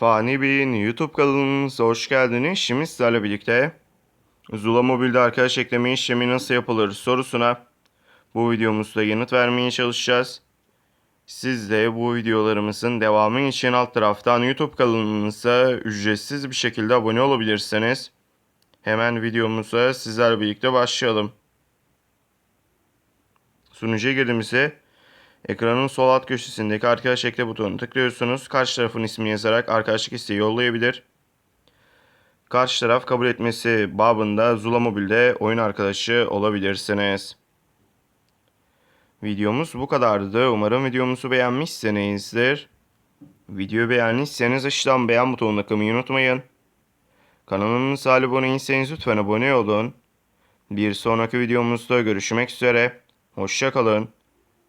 Fani Bey'in YouTube kanalımıza hoş geldiniz. Şimdi sizlerle birlikte Zula Mobil'de arkadaş ekleme işlemi nasıl yapılır sorusuna bu videomuzda yanıt vermeye çalışacağız. Siz de bu videolarımızın devamı için alt taraftan YouTube kanalımıza ücretsiz bir şekilde abone olabilirsiniz. Hemen videomuza sizlerle birlikte başlayalım. Sunucuya girdiğimizde ekranın sol alt köşesindeki arkadaş ekle butonuna tıklıyorsunuz. Karşı tarafın ismini yazarak arkadaşlık isteği yollayabilir. Karşı taraf kabul etmesi babında Zula Mobil'de oyun arkadaşı olabilirsiniz. Videomuz bu kadardı. Umarım videomuzu beğenmişsinizdir. Videoyu beğendiyseniz aşağıdan beğen butonuna tıklamayı unutmayın. Kanalımıza abone değilseniz lütfen abone olun. Bir sonraki videomuzda görüşmek üzere. Hoşçakalın.